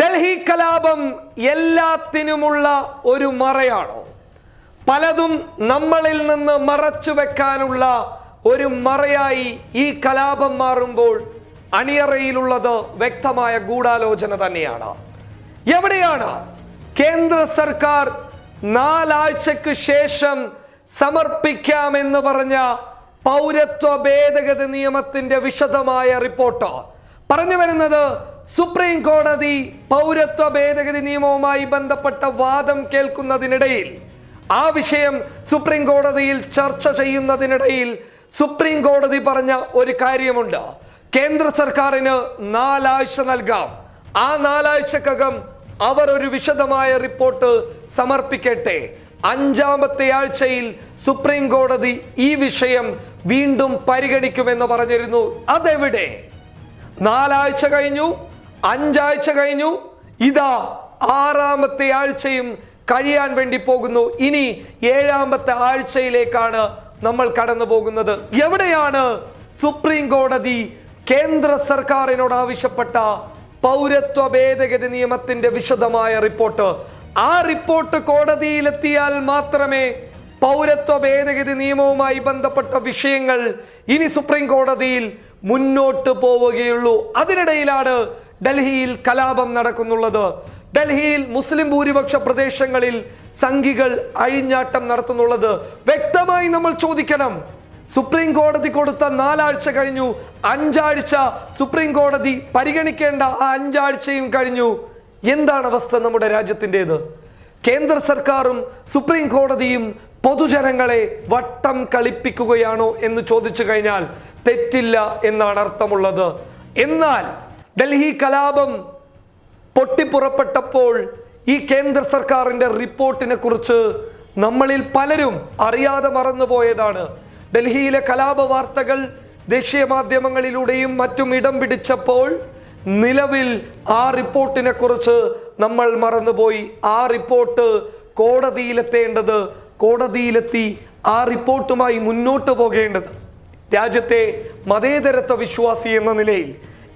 ഡൽഹി കലാപം എല്ലാത്തിനുമുള്ള ഒരു മറയാണോ? പലതും നമ്മളിൽ നിന്ന് മറച്ചു വെക്കാനുള്ള ഒരു മറയായി ഈ കലാപം മാറുമ്പോൾ അണിയറയിലുള്ളത് വ്യക്തമായ ഗൂഢാലോചന തന്നെയാണ്. എവിടെയാണ് കേന്ദ്ര സർക്കാർ നാലാഴ്ചക്ക് ശേഷം സമർപ്പിക്കാമെന്ന് പറഞ്ഞ പൗരത്വ ഭേദഗതി നിയമത്തിന്റെ വിശദമായ റിപ്പോർട്ട്? പറഞ്ഞു വരുന്നത് സുപ്രീം കോടതി പൗരത്വ ഭേദഗതി നിയമവുമായി ബന്ധപ്പെട്ട വാദം കേൾക്കുന്നതിനിടയിൽ ആ വിഷയം സുപ്രീം കോടതിയിൽ ചർച്ച ചെയ്യുന്നതിനിടയിൽ സുപ്രീം കോടതി പറഞ്ഞ ഒരു കാര്യമുണ്ട്. കേന്ദ്ര സർക്കാരിന് നാലാഴ്ച നൽകാം. ആ നാലാഴ്ചക്കകം അവർ ഒരു വിശദമായ റിപ്പോർട്ട് സമർപ്പിക്കട്ടെ. അഞ്ചാമത്തെ ആഴ്ചയിൽ സുപ്രീം കോടതി ഈ വിഷയം വീണ്ടും പരിഗണിക്കുമെന്ന് പറഞ്ഞിരുന്നു. അതെവിടെ? നാലാഴ്ച കഴിഞ്ഞു. അഞ്ചാഴ്ച കഴിഞ്ഞു. ഇതാ ആറാമത്തെ ആഴ്ചയും കഴിയാൻ വേണ്ടി പോകുന്നു. ഇനി ഏഴാമത്തെ ആഴ്ചയിലേക്കാണ് നമ്മൾ കടന്നു പോകുന്നത്. എവിടെയാണ് സുപ്രീം കോടതി കേന്ദ്ര സർക്കാരിനോട് ആവശ്യപ്പെട്ട പൗരത്വ ഭേദഗതി നിയമത്തിന്റെ വിശദമായ റിപ്പോർട്ട്? ആ റിപ്പോർട്ട് കോടതിയിലെത്തിയാൽ മാത്രമേ പൗരത്വ ഭേദഗതി നിയമവുമായി ബന്ധപ്പെട്ട വിഷയങ്ങൾ ഇനി സുപ്രീം കോടതിയിൽ മുന്നോട്ട് പോവുകയുള്ളൂ. അതിനിടയിലാണ് ഡൽഹിയിൽ കലാപം നടക്കുന്നുള്ളത്. ഡൽഹിയിൽ മുസ്ലിം ഭൂരിപക്ഷ പ്രദേശങ്ങളിൽ സംഘികൾ അഴിഞ്ഞാട്ടം നടത്തുന്നുള്ളത്. വ്യക്തമായി നമ്മൾ ചോദിക്കണം. സുപ്രീം കോടതി കൊടുത്ത നാലാഴ്ച കഴിഞ്ഞു. അഞ്ചാഴ്ച സുപ്രീം കോടതി പരിഗണിക്കേണ്ട ആ അഞ്ചാഴ്ചയും കഴിഞ്ഞു. എന്താണ് അവസ്ഥ നമ്മുടെ രാജ്യത്തിന്റെത്? കേന്ദ്ര സർക്കാരും സുപ്രീം കോടതിയും പൊതുജനങ്ങളെ വട്ടം കളിപ്പിക്കുകയാണോ എന്ന് ചോദിച്ചു കഴിഞ്ഞാൽ തെറ്റില്ല എന്നാണ് അർത്ഥമുള്ളത്. എന്നാൽ ഡൽഹി കലാപം പൊട്ടിപ്പുറപ്പെട്ടപ്പോൾ ഈ കേന്ദ്ര സർക്കാരിന്റെ റിപ്പോർട്ടിനെ കുറിച്ച് നമ്മളിൽ പലരും അറിയാതെ മറന്നുപോയതാണ്. ഡൽഹിയിലെ കലാപ വാർത്തകൾ ദേശീയ മാധ്യമങ്ങളിലൂടെയും മറ്റും ഇടം പിടിച്ചപ്പോൾ നിലവിൽ ആ റിപ്പോർട്ടിനെ കുറിച്ച് നമ്മൾ മറന്നുപോയി. ആ റിപ്പോർട്ട് കോടതിയിലെത്തേണ്ടത് കോടതിയിലെത്തി ആ റിപ്പോർട്ടുമായി മുന്നോട്ട് പോകേണ്ടത്. രാജ്യത്തെ മതേതരത്വ വിശ്വാസി എന്ന നിലയിൽ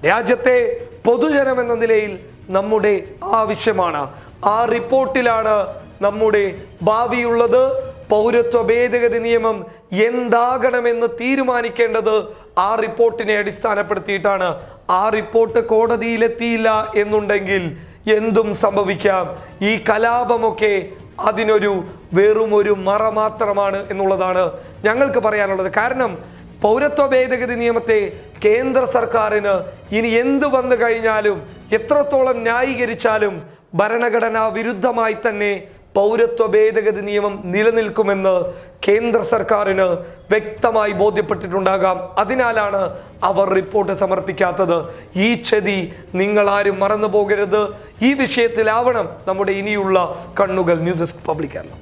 രാജ്യത്തെ പൊതുജനം എന്ന നിലയിൽ നമ്മുടെ ആവശ്യമാണ്. ആ റിപ്പോർട്ടിലാണ് നമ്മുടെ ഭാവിയുള്ളത്. പൗരത്വ ഭേദഗതി നിയമം എന്താകണമെന്ന് തീരുമാനിക്കേണ്ടത് ആ റിപ്പോർട്ടിനെ അടിസ്ഥാനപ്പെടുത്തിയിട്ടാണ്. ആ റിപ്പോർട്ട് കോടതിയിലെത്തിയില്ല എന്നുണ്ടെങ്കിൽ എന്തും സംഭവിക്കാം. ഈ കലാപമൊക്കെ അതിനൊരു വെറും ഒരു മറ മാത്രമാണ് എന്നുള്ളതാണ് ഞങ്ങൾക്ക് പറയാനുള്ളത്. കാരണം പൗരത്വ ഭേദഗതി നിയമത്തെ കേന്ദ്ര സർക്കാരിന് ഇനി എന്ത് വന്നു കഴിഞ്ഞാലും എത്രത്തോളം ന്യായീകരിച്ചാലും ഭരണഘടനാ വിരുദ്ധമായി തന്നെ പൗരത്വ ഭേദഗതി നിയമം നിലനിൽക്കുമെന്ന് കേന്ദ്ര സർക്കാരിന് വ്യക്തമായി ബോധ്യപ്പെട്ടിട്ടുണ്ടാകാം. അതിനാലാണ് അവർ റിപ്പോർട്ട് സമർപ്പിക്കാത്തത്. ഈ ചതി നിങ്ങൾ ആരും മറന്നു പോകരുത് ഈ വിഷയത്തിലാവണം നമ്മുടെ ഇനിയുള്ള കണ്ണുകൾ ന്യൂസ് ഡെസ്ക് പബ്ലിക് കേരളം.